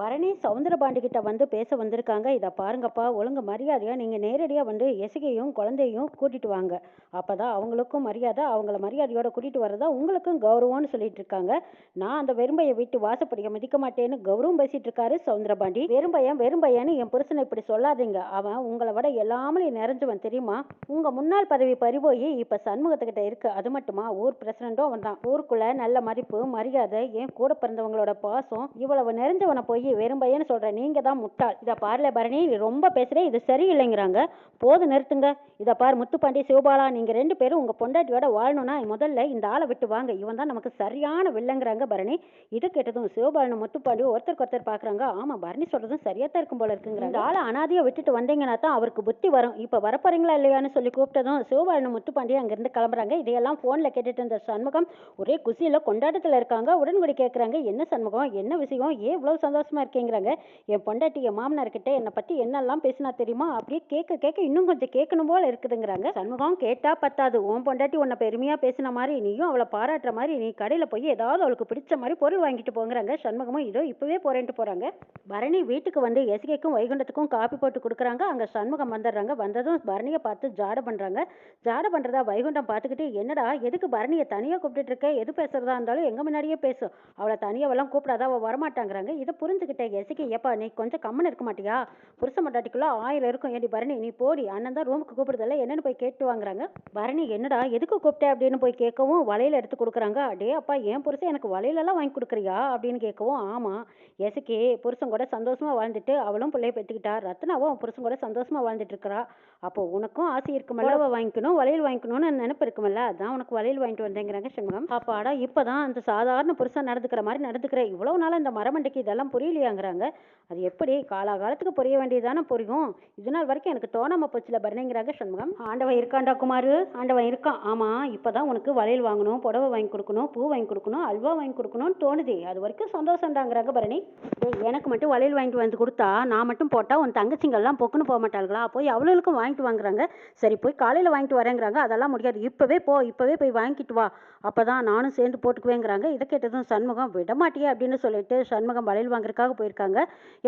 பரணி சவுந்தரபாண்டி கிட்ட வந்து பேச வந்திருக்காங்க. இதை பாருங்கப்பா ஒழுங்கு மரியாதையாக நீங்கள் நேரடியாக வந்து எசுகையும் குழந்தையும் கூட்டிட்டு வாங்க. அப்பதான் அவங்களுக்கும் மரியாதை அவங்கள மரியாதையோட கூட்டிட்டு வரதா உங்களுக்கும் கௌரவம்னு சொல்லிட்டு இருக்காங்க. நான் அந்த வெறும்பையை விட்டு வாசப்படிய மதிக்க மாட்டேன்னு கௌரவம் பேசிட்டு இருக்காரு சவுந்தரபாண்டி. வெறும்பையன் வெறும்பையன்னு என் புருஷனை இப்படி சொல்லாதீங்க. அவன் உங்களை விட எல்லாமே நிறைஞ்சவன் தெரியுமா? உங்க முன்னாள் பதவி பறிபோய் இப்ப சண்முகத்துக்கிட்ட இருக்கு. அது மட்டுமா? ஊர் பிரசிடண்டும் அவன் தான் ஊருக்குள்ள நல்ல மதிப்பு மரியாதை என் கூட பிறந்தவங்களோட பாசம் இவ்வளவு நிறைஞ்சவனை போய் வெறும் பையன்னு சொல்கிறேன் நீங்கள் தான் முட்டாள். இதை பாருல பரணி ரொம்ப பேசுகிறேன் இது சரியில்லைங்கிறாங்க. போது நிறுத்துங்க. இதை பார் முத்துப்பாண்டி சிவபாலா நீங்க ரெண்டு பேரும் உங்க பொண்டாட்டியோட வாழணும்னா முதல்ல இந்த ஆளை விட்டு வாங்க. இவன் தான் நமக்கு சரியான வில்லங்கிறாங்க பரணி. இது கேட்டதும் சிவபாலனும் முத்துப்பாண்டி ஒருத்தருக்கு ஒருத்தர் பாக்குறாங்க. ஆமா பரணி சொல்றதும் சரியாக தான் இருக்கும் போல இருக்குங்கிறாங்க. இந்த ஆளை அனாதியாக விட்டுட்டு வந்தீங்கன்னா தான் அவருக்கு புத்தி வரும். இப்ப வரப்போறீங்களா இல்லையான்னு சொல்லி கூப்பிட்டதும் சிவபாலனும் முத்துப்பாண்டி அங்கிருந்து கிளம்புறாங்க. இதையெல்லாம் ஃபோனில் கேட்டுட்டு இருந்த சண்முகம் ஒரே குசியில் கொண்டாட்டத்துல இருக்காங்க. உடன்குடி கேட்குறாங்க என்ன சண்முகம்? என்ன விஷயம்? ஏன் இவ்வளோ சந்தோஷம் இருக்கேங்கிறாங்க. என் பொண்டாட்டி என் மாமனார் கிட்ட என்னை பத்தி என்னெல்லாம் பேசினா தெரியுமா? அப்படியே கேட்க கேட்க இன்னும் கொஞ்சம் கேட்கணும் போல இருக்குதுங்கிறாங்க. சண்முகம் கேட்டா பத்தாது. உன் பொண்டாட்டி உன்னை பெருமையா பேசின மாதிரி நீயும் அவளை பாராட்டுற மாதிரி நீ கடையில போய் ஏதாவது அவளுக்கு பிடிச்ச மாதிரி பொருள் வாங்கிட்டு போங்கிறாங்க. சண்முகமும் இதோ இப்பவே போறேன்ட்டு போறாங்க. பரணி வீட்டுக்கு வந்து எசிகைக்கும் வைகுண்டத்துக்கும் காப்பி போட்டு கொடுக்குறாங்க. அங்க சண்முகம் வந்துடுறாங்க. வந்ததும் பரணியை பார்த்து ஜாட பண்றாங்க. ஜாட பண்றதா வைகுண்டம் பார்த்துக்கிட்டு என்னடா எதுக்கு பரணியை தனியா கூப்பிட்டுட்டு இருக்க? எது பேசுறதா இருந்தாலும் எங்க முன்னாடியே பேசும் அவளை தனியாவெல்லாம் கூப்பிடாத அவ வரமாட்டாங்கிறாங்க. இதை புரிஞ்சு புரிஞ்சுக்கிட்டேன் எசிகை ஏப்பா நீ கொஞ்சம் கம்மன் இருக்க மாட்டியா? புருஷ மட்டாட்டிக்குள்ள ஆயிரம் இருக்கும். ஏடி பரணி நீ போடி. அண்ணன் தான் ரூமுக்கு கூப்பிடுறதில்ல என்னன்னு போய் கேட்டு வாங்குறாங்க பரணி என்னடா எதுக்கு கூப்பிட்டே? அப்படின்னு போய் கேட்கவும் வளையல் எடுத்து கொடுக்குறாங்க. அடே அப்பா என் புருஷன் எனக்கு வளையலெல்லாம் வாங்கி கொடுக்குறியா? அப்படின்னு கேட்கவும் ஆமா எசக்கி புருஷன் கூட சந்தோஷமா வாழ்ந்துட்டு அவளும் பிள்ளைய பெற்றுக்கிட்டா ரத்னாவும் அவன் புருஷன் கூட சந்தோஷமா வாழ்ந்துட்டு இருக்கிறா. அப்போ உனக்கும் ஆசை இருக்குமல்ல அவ வாங்கிக்கணும் வளையல் வாங்கிக்கணும்னு நினைப்பு இருக்குமல்ல அதான் உனக்கு வளையல் வாங்கிட்டு வந்தேங்கிறாங்க சண்முகம். அப்பாடா இப்பதான் அந்த சாதாரண புருஷன் நடந்துக்கிற மாதிரி நடந்துக்கிற இவ்வளவு நாளா இந்த மரமண்டைக்கு இதெல்லாம் புரியலையாங்கிறாங்க. அது எப்படி? காலாகாலத்துக்கு புரிய வேண்டியதானே புரியும். இது நாள் வரைக்கும் எனக்கு தோணாம போச்சுல பரணிங்கிறாங்க சண்முகம். ஆண்டவன் இருக்காண்டா குமாரு? ஆண்டவன் இருக்கான். ஆமா இப்பதான் உனக்கு வளையல் வாங்கணும் புடவை வாங்கி கொடுக்கணும் பூ வாங்கி கொடுக்கணும் அல்வா வாங்கி கொடுக்கணும்னு தோணுது. அது வரைக்கும் சந்தோஷம்டாங்கிறாங்க பரணி. எனக்கு மட்டும் வளையல் வாங்கிட்டு வந்து கொடுத்தா நான் மட்டும் போட்டா உன் தங்கச்சிங்கெல்லாம் பொக்குன்னு போக மாட்டாங்களா போய் அவளுக்கும் வாங்கிட்டு வாங்குறாங்க. சரி போய் காலையில் வாங்கிட்டு வரேங்கிறாங்க. அதெல்லாம் முடியாது. இப்போவே போ இப்போவே போய் வாங்கிட்டு வா. அப்பதான் நானும் சேர்ந்து போட்டுக்குவேங்கிறாங்க. இதை கேட்டதும் சண்முகம் விடமாட்டியே அப்படின்னு சொல்லிட்டு சண்முகம் வளையல் வாங்குறதுக்காக போயிருக்காங்க.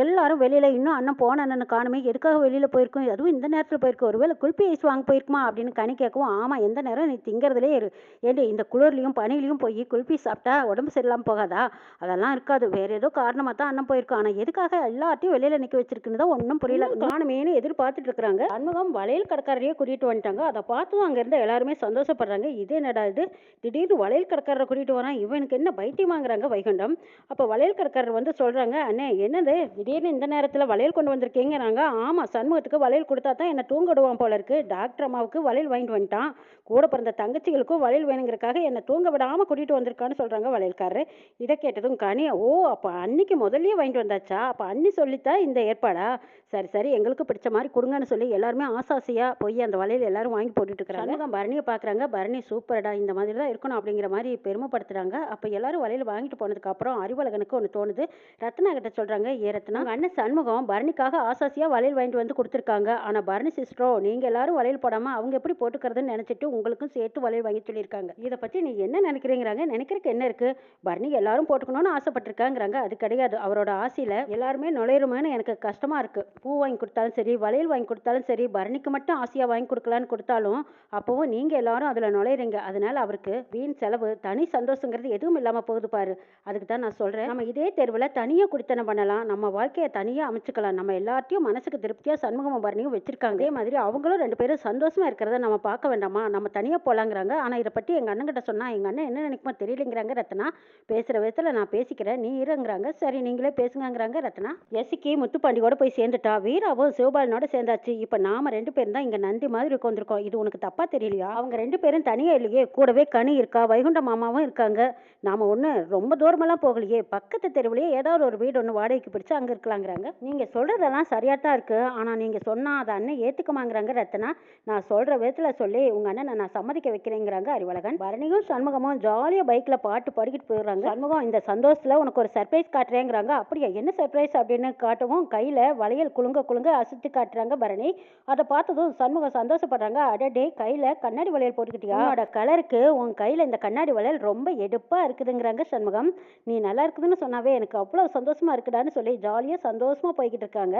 எல்லாரும் வெளியில் இன்னும் அண்ணன் போன அண்ணன் காணுமே எதுக்காக வெளியில் போயிருக்கோம்? அதுவும் இந்த நேரத்தில் போயிருக்கோம் ஒருவேளை குல்பி ஐஸ் வாங்க போயிருக்குமா அப்படின்னு கனி கேட்கவும் ஆமா எந்த நேரம் நீ திங்கிறதுலே இரு. ஏண்டி இந்த குளிர்லையும் பனிலையும் போய் குல்பி சாப்பிட்டா உடம்பு சரியில்லாமல் போகாதா? அதெல்லாம் இருக்காது. வேறு ஏதோ காரணமாக தான் அண்ணன் போயிருக்கோம் ஆனால் எதுக்காக எல்லாத்தையும் வெளியில் நிற்க வச்சிருக்குன்னு தான் ஒன்றும் புரியல. காணுமேனு எதிர்பார்த்துட்டு இருக்கிறாங்க. சண்முகம் வளையல் கடைக்காரரையே கூட்டிகிட்டு வந்துட்டாங்க. அதை பார்த்தும் அங்கேருந்து எல்லாருமே சந்தோஷப்படுறாங்க. இது என்னடா இது? திடீர்னு வளையல் கடைக்காரரை கூட்டிகிட்டு வரான். இவனுக்கு என்ன பைத்தியம் வாங்குறாங்க வைகுண்டம்? அப்போ வளையல் கடைக்காரர் வந்து சொல்கிறாங்க அண்ணே என்னது? திடீர்னு இந்த நேரத்தில் வளையல் கொண்டு வந்திருக்கீங்கிறாங்க. ஆமாம் சண்முகத்துக்கு வளையல் கொடுத்தா தான் என்ன தூங்கிடுவான் போல இருக்கு. டாக்டர் அம்மாவுக்கு வளையல் வாங்கிட்டு வந்துட்டான். கூட பிறந்த தங்கச்சிகளுக்கும் வளையல் வேணுங்கிறக்காக என்னை தூங்க விடாமல் கூட்டிகிட்டு வந்திருக்கான்னு சொல்கிறாங்க வளையல்காரரு. இதை கேட்டதும் கனி ஓ அப்போ அன்னைக்கு முதல்லயே வாங்கிட்டு வந்தாச்சா? அப்போ அண்ணி சொல்லித்தான் இந்த ஏற்பாடா? சரி சரி எங்களுக்கு பிடிச்ச மாதிரி கொடுங்கன்னு சொல்லி எல்லாருமே ஆசாசியா போய் அந்த வளையல் எல்லாரும் வாங்கி போட்டுட்டு சண்முகம் பரணியை பாக்குறாங்க. பரணி சூப்பர்டா இந்த மாதிரி தான் இருக்கணும் அப்படிங்கிற மாதிரி பெருமைப்படுத்துறாங்க. அப்ப எல்லாரும் வளையல் வாங்கிட்டு போனதுக்கு அப்புறம் அறிவழகனுக்கு ஒன்று தோணுது. ரத்னா கிட்ட சொல்றாங்க ஏ ரத்னா அண்ணன் சண்முகம் பரணிக்காக ஆசாசியா வளையல் வாங்கிட்டு வந்து கொடுத்துருக்காங்க. ஆனா பரணி சிஸ்டரோ நீங்க எல்லாரும் வளையல் போடாம அவங்க எப்படி போட்டுக்கிறதுன்னு நினைச்சிட்டு உங்களுக்கும் சேர்த்து வளையல் வாங்கி சொல்லியிருக்காங்க. இதை பத்தி நீ என்ன நினைக்கிறீங்கிறாங்க? நினைக்கிறதுக்கு என்ன இருக்கு? பரணி எல்லாரும் போட்டுக்கணும்னு ஆசைப்பட்டிருக்காங்கிறாங்க. அது கிடையாது. அவரோட ஆசையில எல்லாருமே நுழையிறோமேனு எனக்கு கஷ்டமா இருக்கு. பூ வாங்கி கொடுத்தாலும் சரி வளையல் வாங்கி கொடுத்தாலும் சரி பரணிக்கு மட்டும் ஆசையாக வாங்கி கொடுக்கலான்னு கொடுத்தாலும் அப்போவும் நீங்கள் எல்லாரும் அதில் நுழையிறீங்க. அதனால அவருக்கு வீண் செலவு தனி சந்தோஷங்கிறது எதுவும் இல்லாமல் போகுது பாரு. அதுக்கு தான் நான் சொல்கிறேன் நம்ம இதே தேர்வில் தனியாக குடித்தனம் பண்ணலாம். நம்ம வாழ்க்கையை தனியாக அமைச்சுக்கலாம். நம்ம எல்லாத்தையும் மனசுக்கு திருப்தியாக சண்முகம் பரணியும் வச்சிருக்காங்க. அதே மாதிரி அவங்களும் ரெண்டு பேரும் சந்தோஷமாக இருக்கிறத நம்ம பார்க்க வேண்டாமா? நம்ம தனியாக போகலாங்கிறாங்க ஆனால் இதை பற்றி எங்கள் அண்ணன் சொன்னால் எங்கள் அண்ணன் என்ன நினைக்குமோ தெரியலங்கிறாங்க ரத்னா. பேசுகிற விதத்தில் நான் பேசிக்கிறேன். நீ இருங்கிறாங்க. சரி நீங்களே பேசுங்கங்கிறாங்க ரத்னா. எசிக்கி முத்துப்பாண்டியோட போய் சேர்ந்துட்டா. வீராவும் சிவபாலனோட சேர்ந்தாச்சு. இப்ப நாம ரெண்டு பேரும் தான் இங்க நந்தி மாதிரி உட்காந்துருக்கோம் இது உனக்கு தப்பா தெரியலையா? அவங்க ரெண்டு பேரும் தனியா இல்லையே கூடவே கனி இருக்கா? வைகுண்ட மாமாவும் இருக்காங்க. நாம ஒண்ணு ரொம்ப தூரமெல்லாம் போகலையே. பக்கத்து தெருவிலேயே ஏதாவது ஒரு வீடு ஒன்று வாடகைக்கு பிடிச்சு அங்க இருக்கலாங்கிறாங்க. நீங்க சொல்றதெல்லாம் சரியா தான் இருக்கு. ஆனா நீங்க சொன்னா அதை அண்ணன் ஏற்றுக்குமாங்கிறாங்க ரத்னா. நான் சொல்ற விதத்துல சொல்லி உங்க அண்ணனை நான் சம்மதிக்க வைக்கிறேங்கிறாங்க அறிவழகன். பரணியும் சண்முகமும் ஜாலியா பைக்ல பாட்டு பாடிக்கிட்டு போயிடுறாங்க. சண்முகம் இந்த சந்தோஷத்துல உனக்கு ஒரு சர்ப்ரைஸ் காட்டுறேங்கிறாங்க. அப்படியா? என்ன சர்ப்ரைஸ் அப்படின்னு காட்டவும் கையில வளையல் குலுங்க குலுங்க அசைச்சு காட்டுறாங்க பரணி. அதை பார்த்ததும் சண்முகம் சந்தோஷப்படுறாங்க. அடடே கையில கண்ணாடி வளையல் போட்டுக்கிட்டியா? உன்னோட கலருக்கு உன் கையில இந்த கண்ணாடி வளையல் ரொம்ப எடுப்பா இருக்குதுங்கிறாங்க சண்முகம். நீ நல்லா இருக்குதுன்னு சொன்னாவே எனக்கு அவ்வளவு சந்தோஷமா இருக்குடான்னு சொல்லி ஜாலியா சந்தோஷமா போய்கிட்டு இருக்காங்க.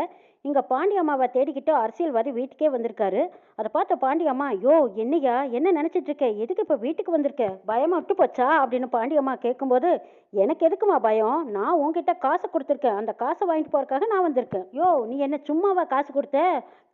இங்க பாண்டி அம்மாவை தேடிக்கிட்டு அரசியல்வாதி வீட்டுக்கே வந்திருக்காரு. அதை பார்த்த பாண்டி அம்மா யோ என்னையா என்ன நினைச்சிட்டு இருக்க? எதுக்கு இப்ப வீட்டுக்கு வந்திருக்க? பயமா விட்டு போச்சா? அப்படின்னு பாண்டி அம்மா கேட்கும்போது எனக்கு எதுக்குமா பயம்? நான் உன்கிட்ட காசை கொடுத்துருக்கேன். அந்த காசை வாங்கிட்டு போறதுக்காக நான் வந்திருக்கேன். யோ நீ என்ன சும்மாவா காசு கொடுத்த?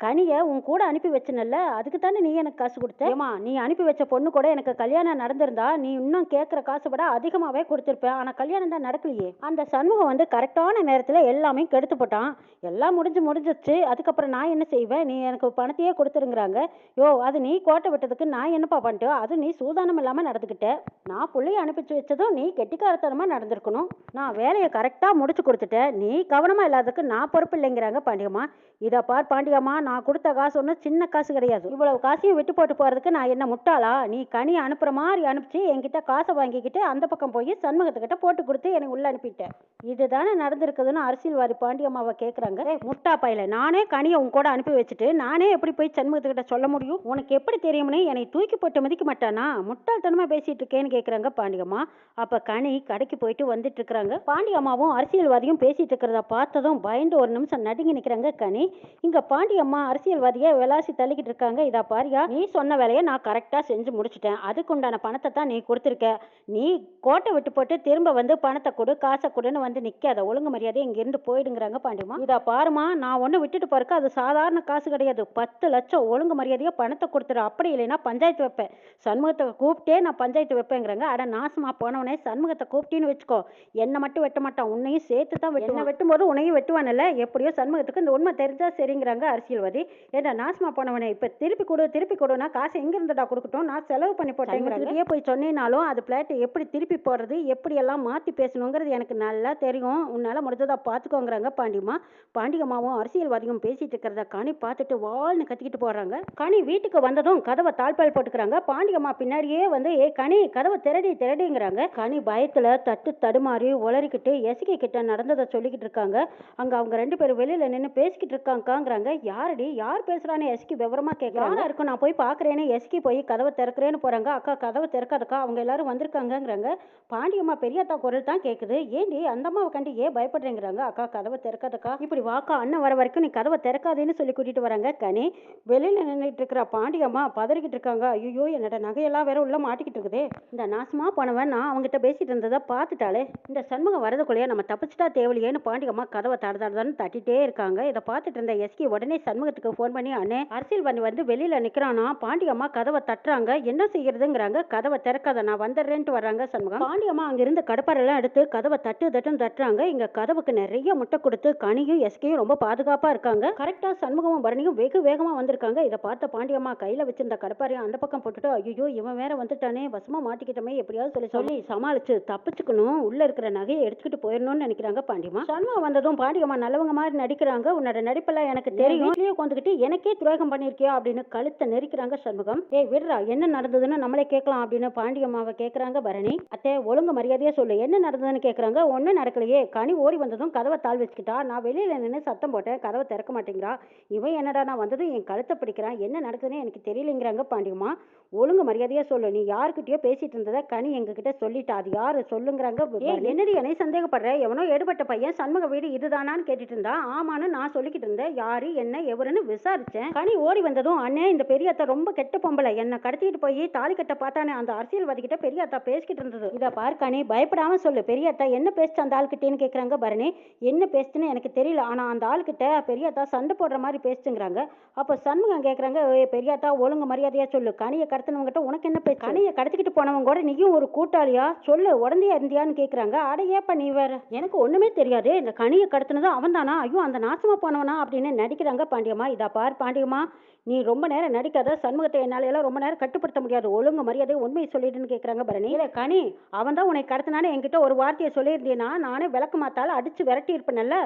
கனிய உன் கூட அனுப்பி வச்சனல்ல அதுக்கு தானே நீ எனக்கு காசு கொடுத்த? ஏமா நீ அனுப்பி வச்ச பொண்ணு கூட எனக்கு கல்யாணம் நடந்திருந்தா நீ இன்னும் கேட்குற காசை விட அதிகமாகவே கொடுத்துருப்பேன் ஆனால் கல்யாணம் தான் நடக்கலையே. அந்த சண்முகம் வந்து கரெக்டான நேரத்தில் எல்லாமே கெடுத்து போட்டான். எல்லாம் முடிஞ்சு முடிஞ்சிச்சு அதுக்கப்புறம் நான் என்ன செய்வேன்? நீ எனக்கு பணத்தையே கொடுத்துருங்கிறாங்க. யோ அது நீ கோட்டை விட்டதுக்கு நான் என்னப்பா பண்ணிட்டோ அது நீ சூதானம் இல்லாமல் நடந்துக்கிட்ட நான் பிள்ளைய அனுப்பிச்சு வச்சதும் நீ கெட்டிக்காரத்தனமாக நடந்திருக்கணும். நான் வேலையை கரெக்டாக முடிச்சு கொடுத்துட்டேன். நீ கவனமாக இல்லாததுக்கு நான் பொறுப்பு இல்லைங்கிறாங்க பாண்டியம்மா? இதை பார் பாண்டியம்மா நான் கொடுத்த காசு ஒன்றும் சின்ன காசு கிடையாது. இவ்வளவு காசையும் விட்டு போட்டு போகிறதுக்கு நான் என்ன முட்டாளா? நீ கனி அனுப்புகிற மாதிரி அனுப்பிச்சு என்கிட்ட காசை வாங்கிக்கிட்டு அந்த பக்கம் போய் சண்முகத்துக்கிட்ட போட்டு கொடுத்து எனக்கு உள்ள அனுப்பிட்டேன் இதுதானே நடந்திருக்குதுன்னு அரசியல்வாதி பாண்டியம்மாவை கேட்குறாங்க முட்டா பையல நானே கனியை உன் கூட அனுப்பி வச்சுட்டு நானே எப்படி போய் சண்முகத்துக்கிட்ட சொல்ல முடியும்? உனக்கு எப்படி தெரியும்னு என்னை தூக்கி போட்டு மதிக்க மாட்டானா? முட்டாள்தனமாக பேசிட்டு இருக்கேன்னு கேட்குறாங்க பாண்டியம்மா. அப்போ கனி கடைக்கு போயிட்டு வந்துட்டு இருக்கிறாங்க. பாண்டியம்மாவும் அரசியல்வாதியும் பேசிட்டு இருக்கிறத பார்த்ததும் பயந்து ஒரு நிமிஷம் நடுங்கி நிற்கிறாங்க கனி இங்க பாண்டியம்மா அரசியல்வாதியை விளாசி தள்ளிக்கிட்டு இருக்காங்க. இதா பாரியா நீ சொன்ன வேலையை நான் கரெக்டாக செஞ்சு முடிச்சிட்டேன். அதுக்கு உண்டான பணத்தை தான் நீ கொடுத்துருக்க. நீ கோட்டை விட்டு போட்டு திரும்ப வந்து பணத்தை கொடு காசை கொடுன்னு வந்து நிற்காத ஒழுங்கு மரியாதை இங்கேருந்து போயிடுங்கிறாங்க பாண்டியம்மா இதா பாருமா நான் ஒன்று விட்டுட்டு போறக்கு அது சாதாரண காசு கிடையாது. பத்து லட்சம் ஒழுங்கு மரியாதையாக பணத்தை கொடுத்துரு அப்படி இல்லைன்னா பஞ்சாயத்து வைப்பேன். சண்முகத்தை கூப்பிட்டே நான் பஞ்சாயத்து வைப்பேங்கிறாங்க. அட நாசமா போனவனே சண்முகத்தை கூப்பிட்டின்னு வச்சுக்கோ. என்னை மட்டும் வெட்ட மாட்டான். உன்னையும் சேர்த்து தான் வெட்டுவான். வெட்டும் போது உன்னையும் வெட்டுவானல்ல எப்படியோ சண்முகத்துக்கு இந்த உண்மை தெரிஞ்சா சரிங்கிறாங்க அரசியல்வாதி. ஏன்னா நாசமா போனவனே இப்ப திருப்பி கொடு திருப்பி கொடுனா காசு எங்க இருந்துடா கொடுக்கட்டும்? நான் செலவு பண்ணி போட்டேங்கிறாங்க போய் சொன்னேனாலும் அது பிளாட் எப்படி திருப்பி போடுறது எப்படி எல்லாம் மாத்தி பேசணுங்கிறது எனக்கு நல்லா தெரியும். உன்னால முடிஞ்சதா பாத்துக்கோங்கிறாங்க பாண்டியம்மா பாண்டியம்மாவும் அரசியல்வாதியும் பேசிட்டு இருக்கிறத கனி பார்த்துட்டு வால்னு கத்திக்கிட்டு போறாங்க. கனி வீட்டுக்கு வந்ததும் கதவை தாழ்பால் போட்டுக்கிறாங்க. பாண்டியம்மா பின்னாடியே வந்து ஏ கனி கதவை திரடி திரடிங்கிறாங்க. கனி பயத்துல தட்டு தடுமாறி உளறிக்கிட்டு எசகி கிட்ட நடந்ததை சொல்லிக்கிட்டு இருக்காங்க. அங்க அவங்க ரெண்டு பேரும் வெளியில நின்று பேசிக்கிட்டு இருக்காங்கங்கிறாங்க. யாரடி? யார் பேசுறான்னு எஸ்கி விவரமா கேட்கறாங்க இருக்கும் நான் போய் பாக்குறேன்னு எஸ்கி போய் கதவை திறக்கிறேன்னு போறாங்க. அக்கா கதவை திறக்காதக்கா? அவங்க எல்லாரும் வந்திருக்காங்கங்கிறாங்க. பாண்டியம்மா பெரியத்தா குரல் தான் கேக்குது. ஏண்டி? அந்த அம்மாவை கண்டு ஏன் பயப்படுறேங்கிறாங்க? அக்கா கதவை திறக்காதக்கா. இப்படி வாக்கா அண்ணன் வர வரைக்கும் நீ கதவை திறக்காதேன்னு சொல்லி கூட்டிட்டு வராங்க. கனி வெளியில நின்றுட்டு இருக்கிற பாண்டியம்மா பதறிக்கிட்டு இருக்காங்க. ஐயோ என்னோட நகையெல்லாம் வேற உள்ள மாட்டிக்கிட்டு இருக்குதே. இந்த நாசமா போனவன் நான் அவங்ககிட்ட பேசிட்டு இருந்ததை பார்த்துட்டாலே இந்த சண்முகம் வரதுக்குள்ளேயே நம்ம தப்பிச்சிட்டா தேவலையேன்னு பாண்டியம்மா கதவை தட தடன்னு தட்டிட்டே இருக்காங்க இதை பார்த்துட்டு இருந்த எஸ்கி உடனே சண்முகத்துக்கு ஃபோன் பண்ணி அண்ணே அரசியல்வாதி வந்து வெளியில நிக்கிறானா? பாண்டியம்மா கதவை தட்டுறாங்க. என்ன செய்யறதுங்கிறாங்க. கதவை திறக்காத நான் வந்துடுறேன்ட்டு வர்றாங்க சண்முகம். பாண்டியம்மா அங்க இருந்து கடப்பாரெல்லாம் எடுத்து கதவை தட்டு தட்டுன்னு தட்டுறாங்க. இங்க கதவுக்கு நிறைய முட்டை கொடுத்து கனியும் எஸ்கியும் ரொம்ப பாதுகாப்பா இருக்காங்க. கரெக்டா சண்முகமும் பரணியும் வெகு வேகமா வந்திருக்காங்க. இதை பார்த்த பாண்டியம்மா கையில வச்சிருந்த கடப்பாரையும் அந்த பக்கம் போட்டுட்டு ஐயோ இவன் வேற வந்துட்டானே. வசமா மாட்டிக்கிட்டமே. எப்படியாவது சொல்லி சொல்லி சமாளிச்சு தப்பிச்சுக்கணும். உள்ள இருக்கிற நகையை எடுத்துக்கிட்டு போயிடணும்னு நினைக்கிறாங்க பாண்டியம்மா சண்முகம் வந்ததும் பாண்டியம்மா நல்லவங்க மாதிரி நடிக்கிறாங்க. உன்னோட நடிப்பெல்லாம் எனக்கு தெரியும். வீட்லயே உட்காந்துக்கிட்டு எனக்கே துரோகம் பண்ணிருக்கியா அப்படின்னு கழுத்தை நெரிக்கிறாங்க சண்முகம். ஏய் விடுறா என்ன நடந்ததுன்னு நம்மளே கேட்கலாம் அப்படின்னு பாண்டியம்மாவை கேட்கறாங்க பரணி. அத்தை ஒழுங்கு மரியாதையா சொல்லு என்ன நடந்ததுன்னு கேட்கறாங்க ஒன்றும் நடக்கலையே. கனி ஓடி வந்ததும் கதவை தாழ் வச்சுக்கிட்டா நான் வெளியில நின்று சத்தம் போட்டேன் கதவை திறக்க மாட்டேங்கிறா. இவன் என்னடா நான் வந்ததும் என் கழுத்தை பிடிக்கிறான் என்ன நடக்குதுன்னு எனக்கு தெரியலைங்கிறாங்க பாண்டியம்மா. ஒழுங்கு மரியாதையா சொல்லு நீ யாருக்கிட்டயோ பேசிட்டு இருந்ததை கனி எங்ககிட்ட சொல்லிட்டா அது யாரு சொல்லுங்கிறாங்க என்னடி என்னை சந்தேகப்படுற? எவனோ எடுபட்ட பையன் சண்முக வீடு இதுதானான்னு கேட்டுட்டு இருந்தா ஆமான்னு நான் சொல்லிக்கிட்டு இருந்தேன் யாரு என்ன எவருன்னு விசாரிச்சேன். கனி ஓடி வந்ததும் அண்ணே இந்த பெரியத்தா ரொம்ப கெட்ட பொம்பளை. என்னை கடத்திட்டு போய் தாலி கட்ட பார்த்தானே அந்த அரசியல்வாதி கிட்ட பெரியத்தா பேசிக்கிட்டு இருந்தது. இதை பார் கனி பயப்படாம சொல்லு. பெரியத்தா என்ன பேசிச்சு அந்த ஆள்கிட்டேன்னு கேட்குறாங்க பரணி என்ன பேசுச்சுன்னு எனக்கு தெரியல. ஆனால் அந்த ஆள்கிட்ட பெரியத்தா சண்டை போடுற மாதிரி பேசுங்கிறாங்க அப்போ சண்முகம் கேட்குறாங்க "ஏய், பெரியத்தா ஒழுங்கு மரியாதையாக சொல்லு. கனியை கடத்தினவங்ககிட்ட உனக்கு என்ன பேச்சு? கனியை கடத்திக்கிட்டு போனவங்க கூட நீயும் ஒரு கூட்டாளியா? சொல்லு உடந்தையா இருந்தியான்னு கேட்குறாங்க அட ஏப்பா நீ வேற? எனக்கு ஒன்றுமே தெரியாது. இந்த கனியை கடத்தினதும் அவன் தானா ஐயோ அந்த நாசமா போனவனா அப்படின்னு நடிக்கிறாங்க பாண்டியம்மா. இதா பார் பாண்டியம்மா நீ ரொம்ப நேரம் நடிக்காத சண்முகத்தை என்னால் எல்லாம் ரொம்ப நேரம் கட்டுப்படுத்த முடியாது. ஒழுங்கு மரியாதை உண்மையை சொல்லிடுன்னு கேட்குறாங்க பரணி. இல்லை கனி அவன் தான் உன்னை கடத்தினானே என்கிட்ட ஒரு வார்த்தையை சொல்லியிருந்தீனா? நானே விளக்கு மாத்தால் அடித்து விரட்டி இருப்பேன்ல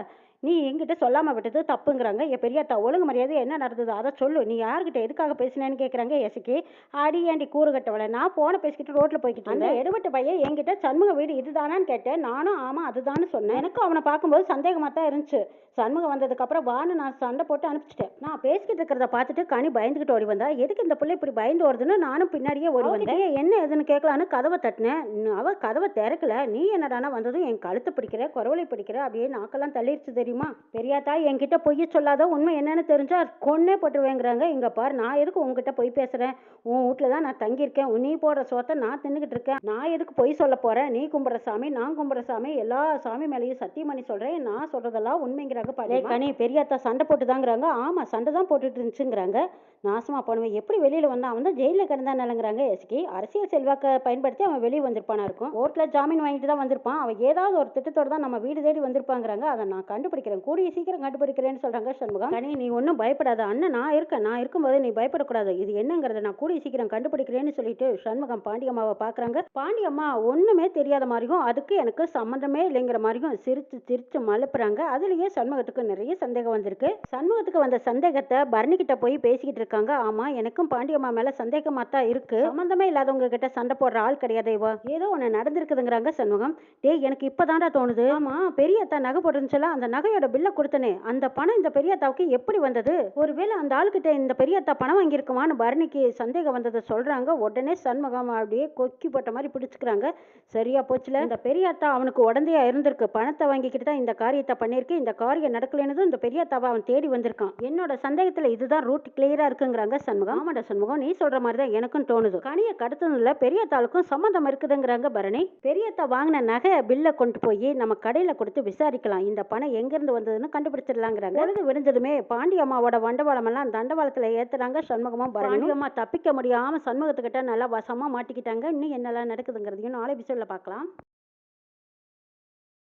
நீ என்கிட்ட சொல்லாம விட்டது தப்புங்கிறாங்க. என் பெரியாத்தா ஒழுங்கு மரியாதை என்ன நடந்தது? அதை சொல்லு. நீ யார்கிட்ட எதுக்காக பேசினேன்னு கேட்குறாங்க எசுக்கி அடி ஏண்டி கூறு கட்டவளை? நான் போன பேசிக்கிட்டு ரோட்ல போய்கிட்டு இருந்தேன். எடுபட்ட பையன் என்கிட்ட சண்முக வீடு இதுதானான்னு கேட்டேன். நானும் ஆமா அதுதான்னு சொன்னேன். எனக்கும் அவனை பார்க்கும்போது சந்தேகமா தான் இருந்துச்சு. சண்முகம் வந்ததுக்கு அப்புறம் வான்னு நான் சண்டை போட்டு அனுப்பிச்சிட்டேன். நான் பேசிக்கிட்டு இருக்கிறத பார்த்துட்டு கனி பயந்துகிட்டு ஓடி வந்தா. எதுக்கு இந்த பிள்ளை இப்படி பயந்து வருதுன்னு நானும் பின்னாடியே ஓடி வந்தேன். என்ன எதுன்னு கேட்கலான்னு கதவை தட்டினேன். ந- அவ கதவை திறக்கல. நீ என்னடானா வந்ததும் என் கழுத்தை பிடிக்கிற குரவலை பிடிக்கிற அப்படியே நாக்கெல்லாம் தள்ளிருச்சு தெரியுமா? பெரியாத்தா என்கிட்ட பொய்ய சொல்லாத உண்மை என்னன்னு தெரிஞ்சா கொன்னே போட்டுருவேங்கிறாங்க. இங்க பாரு நான் எதுக்கு உங்ககிட்ட பொய் பேசுறேன்? உன் வீட்டில் தான் நான் தங்கியிருக்கேன். நீ போடுற சோத்தை நான் தின்னுக்கிட்டு இருக்கேன். நான் எதுக்கு பொய் சொல்ல போறேன் நீ கும்பிட்ற சாமி நான் கும்பிட்ற சாமி எல்லா சாமி மேலேயும் சத்தியம் பண்ணி சொல்றேன். நான் சொல்றதெல்லாம் உண்மைங்கிறாங்க பாடி கனி பெரியாத்தா சண்டை போட்டுதாங்கிறாங்க. ஆமா சண்டை தான் போட்டுட்டு இருந்துச்சுங்கிறாங்க. நாசமா போனவன் எப்படி வெளியில வந்தான்? அவன் தான் ஜெயிலில் கிடந்தானலங்கிறாங்க எஸ்கி அரசியல் செல்வாக்கை பயன்படுத்தி அவன் வெளியே வந்திருப்பானா இருக்கும்? கோர்ட்ல ஜாமீன் வாங்கிட்டு தான் வந்திருப்பான். அவன் ஏதாவது ஒரு திட்டத்தோட தான் நம்ம வீடு தேடி வந்திருப்பாங்கிறாங்க. அதை நான் கண்டுபிடிக்கிறேன். கூடிய சீக்கிரம் கண்டுபிடிக்கிறேன்னு சொல்றாங்க சண்முகம். கனி நீ ஒன்றும் பயப்படாத. அண்ணன் நான் இருக்கேன். நான் இருக்கும்போது நீ பயப்படக்கூடாது. இது என்னங்கிறத நான் கூடிய சீக்கிரம் கண்டுபிடிக்கிறேன்னு சொல்லிட்டு சண்முகம் பாண்டியம்மாவை பார்க்கறாங்க பாண்டியம்மா ஒண்ணுமே தெரியாத மாதிரியும் அதுக்கு எனக்கு சம்மந்தமே இல்லைங்கிற மாதிரியும் சிரிச்சு சிரிச்சு மலப்புறாங்க. அதுலயே சண்முகத்துக்கு நிறைய சந்தேகம் வந்திருக்கு. சண்முகத்துக்கு வந்த சந்தேகத்தை பரணி கிட்ட போய் பேசிக்கிட்டு இருக்காங்க. ஆமா எனக்கும் பாண்டியம்மா மேல சந்தேகமா தான் இருக்கு. சம்மந்தமே இல்லாதவங்க கிட்ட சண்டை போடுற ஆள் கிடையாது இவ. ஏதோ ஒண்ணு நடந்திருக்குதுங்கிறாங்க சண்முகம். டேய் எனக்கு இப்பதான்டா தோணுது. ஆமா பெரியத்தா நகை போட்டுருந்துச்சுல அந்த நகை நகையோட பில்ல கொடுத்தனே. அந்த பணம் இந்த பெரியத்தாவுக்கு எப்படி வந்தது? ஒருவேளை அந்த ஆளுகிட்ட இந்த பெரியத்தா பணம் வாங்கியிருக்குமான்னு பரணிக்கு சந்தேகம் வந்ததை சொல்றாங்க. உடனே சண்முகம் அப்படியே கொக்கி போட்ட மாதிரி பிடிச்சிக்கிறாங்க. சரியா போச்சுல. இந்த பெரியாத்தா அவனுக்கு உடந்தையா இருந்திருக்கு. பணத்தை வாங்கிக்கிட்டு தான் இந்த காரியத்தை பண்ணியிருக்கு. இந்த காரியம் நடக்கலைன்னு இந்த பெரியாத்தாவை அவன் தேடி வந்திருக்கான். என்னோட சந்தேகத்தில் இதுதான் ரூட் கிளியராக இருக்குங்கிறாங்க சண்முகம். ஆமாடா சண்முகம் நீ சொல்ற மாதிரி தான் எனக்கும் தோணுது. கனியை கடத்துனதுல பெரியாத்தாளுக்கும் சம்மந்தம் இருக்குதுங்கிறாங்க பரணி. பெரியாத்தா வாங்கின நகை பில்லை கொண்டு போய் நம்ம கடையில் கொடுத்து விசாரிக்கலாம். இந்த பணம் எங்க எங்கேருந்து வந்ததுன்னு கண்டுபிடிச்சிடலாங்கிறாங்க. பொழுது விடிஞ்சதுமே பாண்டி அம்மாவோட வண்டவாளம் எல்லாம் தண்டவாளத்துல ஏத்துறாங்க சண்முகமும் பாண்டி அம்மா தப்பிக்க முடியாமல் சண்முகத்துக்கிட்ட நல்லா வசமா மாட்டிக்கிட்டாங்க. இன்னும் என்னெல்லாம் நடக்குதுங்கிறதையும் நாளை எபிசோட்ல பார்க்கலாம்.